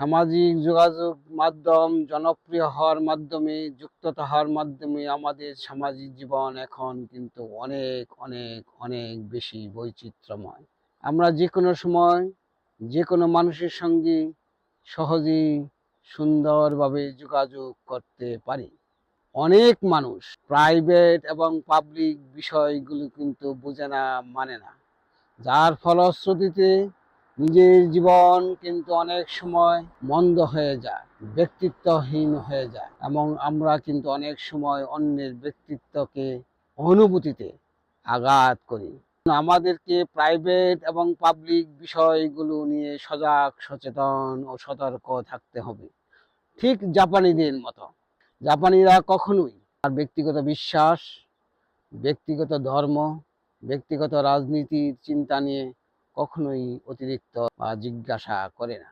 সামাজিক যোগাযোগ মাধ্যম, জনপ্রিয় হওয়ার মাধ্যমে, যুক্ততা হওয়ার মাধ্যমে আমাদের সামাজিক জীবন এখন কিন্তু অনেক অনেক অনেক বেশি বৈচিত্র্যময়। আমরা যে কোনো সময় যে কোনো মানুষের সঙ্গে সহজেই সুন্দরভাবে যোগাযোগ করতে পারি। অনেক মানুষ প্রাইভেট এবং পাবলিক বিষয়গুলো কিন্তু বোঝে না মানে না। যার ফলশ্রুতিতে নিজের জীবন কিন্তু অনেক সময় মন্দ হয়ে যায়, ব্যক্তিত্বহীন হয়ে যায় এবং আমরা কিন্তু অনেক সময় অন্যের ব্যক্তিত্বকে অনুভূতিতে আঘাত করি। আমাদেরকে প্রাইভেট এবং পাবলিক বিষয়গুলো নিয়ে সজাগ, সচেতন ও সতর্ক থাকতে হবে। ঠিক জাপানিদের মতো। জাপানিরা কখনোই তার ব্যক্তিগত বিশ্বাস, ব্যক্তিগত ধর্ম, ব্যক্তিগত রাজনীতির চিন্তা নিয়ে কখনোই অতিরিক্ত বা জিজ্ঞাসা করে না।